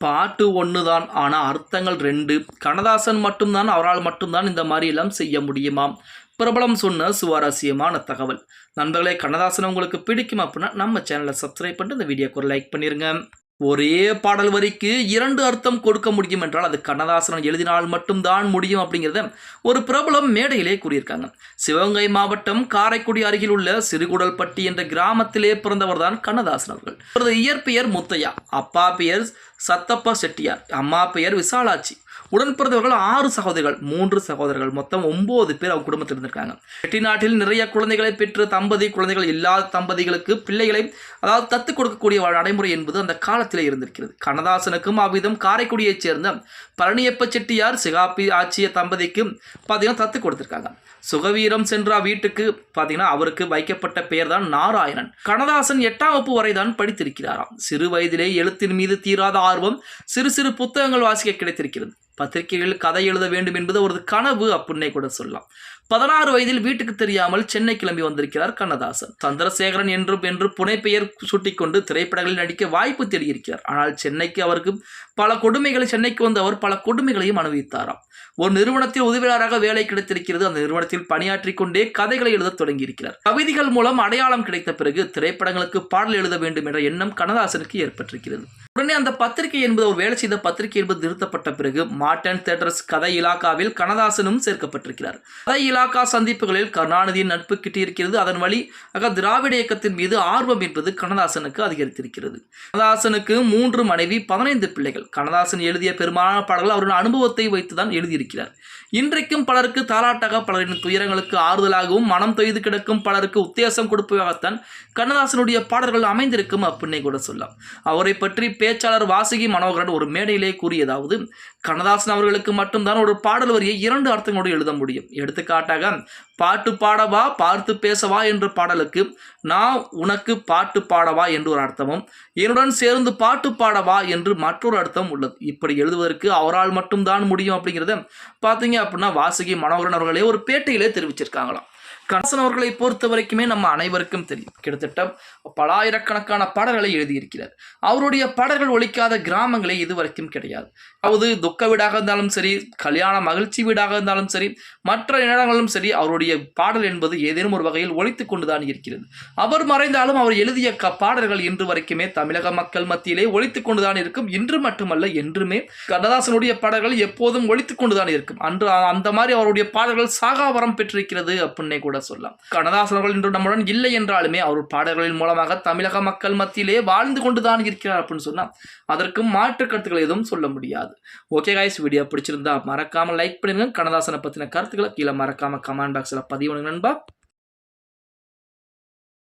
பாட்டு ஒன்று தான் ஆனால் அர்த்தங்கள் ரெண்டு. கண்ணதாசன் மட்டும்தான் அவரால் மட்டும்தான் இந்த மாதிரி எல்லாம் செய்ய முடியுமாம் பிரபலம் சொன்ன சுவாரஸ்யமான தகவல். நண்பர்களே கண்ணதாசன் உங்களுக்கு பிடிக்கும் அப்படின்னா நம்ம சேனலை சப்ஸ்கிரைப் பண்ணிட்டு இந்த வீடியோக்கு ஒரு லைக் பண்ணிடுங்க ஒரே பாடல் வரிக்கு இரண்டு அர்த்தம் கொடுக்க முடியும் என்றால் அது கண்ணதாசன் எழுதினால் மட்டும்தான் முடியும் அப்படிங்கிறத ஒரு பிரபலம் மேடையிலே கூறியிருக்காங்க. சிவகங்கை மாவட்டம் காரைக்குடி அருகில் உள்ள சிறுகுடல்பட்டி என்ற கிராமத்திலே பிறந்தவர் தான் கண்ணதாசன் அவர்கள். அவரது இயற்பெயர் முத்தையா அப்பா பெயர் சத்தப்பா செட்டியார் அம்மா பெயர் விசாலாட்சி. உடன் பிறந்தவர்கள் ஆறு சகோதரிகள் மூன்று சகோதரர்கள். மொத்தம் ஒன்பது பேர் அவங்க குடும்பத்தில் இருந்திருக்காங்க. செட்டிநாட்டில் நிறைய குழந்தைகளை பெற்ற தம்பதி குழந்தைகள் இல்லாத தம்பதிகளுக்கு பிள்ளைகளை அதாவது தத்து கொடுக்கக்கூடிய நடைமுறை என்பது அந்த காலத்திலே இருந்திருக்கிறது. கண்ணதாசனுக்கும் அவ்விதம் காரைக்குடியைச் சேர்ந்த பழனியப்ப செட்டியார் சிகாப்பி ஆட்சிய தம்பதிக்கு பார்த்தீங்கன்னா தத்து கொடுத்துருக்காங்க. சுகவீரம் சென்ற வீட்டுக்கு பார்த்தீங்கன்னா அவருக்கு வைக்கப்பட்ட பெயர் தான் நாராயணன். கண்ணதாசன் எட்டாம் வகுப்பு வரை தான் படித்திருக்கிறாராம். சிறு வயதிலே எழுத்தின் மீது தீராத ஆர்வம் சிறு சிறு புத்தகங்கள் வாசிக்க கிடைத்திருக்கிறது. பத்திரிகைகளில் கதை எழுத வேண்டும் என்பது அவரது கனவு அப்படின்னே கூட சொல்லலாம். பதினாறு வயதில் வீட்டுக்கு தெரியாமல் சென்னை கிளம்பி வந்திருக்கிறார் கண்ணதாசன். சந்திரசேகரன் என்று என்று புனைப்பெயர் சுட்டிக்கொண்டு திரைப்படங்களில் நடிக்க வாய்ப்பு தேடியிருக்கிறார். ஆனால் சென்னைக்கு அவருக்கு பல கொடுமைகளை சென்னைக்கு வந்த அவர் பல கொடுமைகளையும் அனுபவித்தாராம். ஒரு நிறுவனத்தில் உதவியாளராக வேலை கிடைத்திருக்கிறது. அந்த நிறுவனத்தில் பணியாற்றிக் கொண்டே கதைகளை எழுத தொடங்கியிருக்கிறார். கவிதைகள் மூலம் அடையாளம் கிடைத்த பிறகு திரைப்படங்களுக்கு பாடல் எழுத வேண்டும் என்ற எண்ணம் கண்ணதாசனுக்கு ஏற்பட்டிருக்கிறது. உடனே அந்த பத்திரிகை என்பது ஒரு வேலை செய்த பத்திரிகை என்பது நிறுத்தப்பட்ட பிறகு மார்டன் தேட்டர்ஸ் கதை இலாக்காவில் கனதாசனும் சேர்க்கப்பட்டிருக்கிறார். கதை இலாக்கா சந்திப்புகளில் கருணாநிதியின் நட்பு கிட்டியிருக்கிறது. அதன் வழி ஆக திராவிட இயக்கத்தின் மீது ஆர்வம் என்பது கண்ணதாசனுக்கு அதிகரித்திருக்கிறது. கனதாசனுக்கு மூன்று மனைவி பதினைந்து பிள்ளைகள். கனதாசன் எழுதிய பெரும்பாலான பாடல்கள் அவருடைய அனுபவத்தை வைத்துதான் எழுதியிருக்கிறார். இன்றைக்கும் பலருக்கு தாலாட்டாக பலரின் துயரங்களுக்கு ஆறுதலாகவும் மனம் தொய்து கிடக்கும் பலருக்கு உத்தேசம் கொடுப்பதாகத்தான் கண்ணதாசனுடைய பாடல்கள் அமைந்திருக்கும் அப்படின்னே கூட சொல்லலாம். அவரை பற்றி பேச்சாளர் வாசுகி மனோகரன் ஒரு மேடையிலே கூறியதாவது கண்ணதாசன் அவர்களுக்கு மட்டும்தான் ஒரு பாடல் வரியை இரண்டு அர்த்தங்களோடு எழுத முடியும். எடுத்துக்காட்டாக பாட்டு பாடவா பார்த்து பேசவா என்ற பாடலுக்கு நான் உனக்கு பாட்டு பாடவா என்று ஒரு அர்த்தமும் என்னுடன் சேர்ந்து பாட்டு பாடவா என்று மற்றொரு அர்த்தம் உள்ளது. இப்படி எழுதுவதற்கு அவரால் மட்டும்தான் முடியும் அப்படிங்கிறத பார்த்தீங்க அப்படின்னா வாசகி மனோகரன் அவர்களே ஒரு பேட்டையிலே தெரிவிச்சிருக்காங்களாம். கணசன் அவர்களை பொறுத்த வரைக்குமே நம்ம அனைவருக்கும் தெரியும். கிட்டத்தட்ட பலாயிரக்கணக்கான பாடல்களை எழுதியிருக்கிறார். அவருடைய பாடல்கள் ஒழிக்காத கிராமங்களே இதுவரைக்கும் கிடையாது. அதாவது துக்க வீடாக இருந்தாலும் சரி கல்யாண மகிழ்ச்சி வீடாக இருந்தாலும் சரி மற்ற இடங்களும் சரி அவருடைய பாடல் என்பது ஏதேனும் ஒரு வகையில் ஒழித்து கொண்டுதான் இருக்கிறது. அவர் மறைந்தாலும் அவர் எழுதிய க பாடல்கள் இன்று வரைக்குமே தமிழக மக்கள் மத்தியிலே ஒழித்து கொண்டுதான் இருக்கும். இன்று மட்டுமல்ல என்றுமே கண்ணதாசனுடைய பாடல்கள் எப்போதும் ஒழித்து கொண்டுதான் இருக்கும். அன்று அந்த மாதிரி அவருடைய பாடல்கள் சாகாவரம் பெற்றிருக்கிறது அப்படின்னே கூட சொல்லலாம். கண்ணதாசனர்கள் இன்று நம்முடன் இல்லை என்றாலுமே அவர் பாடல்களின் மூலமாக தமிழக மக்கள் மத்தியிலே வாழ்ந்து கொண்டுதான் இருக்கிறார் அப்படின்னு சொன்னா அதற்கும் மாற்று கருத்துக்கள் எதுவும் சொல்ல முடியாது. ஓகே காய்ஸ் வீடியோ பிடிச்சிருந்தா மறக்காம லைக் பண்ணுங்க. கண்ணதாசனை பற்றின கருத்துக்களை கீழே மறக்காம கமெண்ட் பாக்ஸில் selle padi on een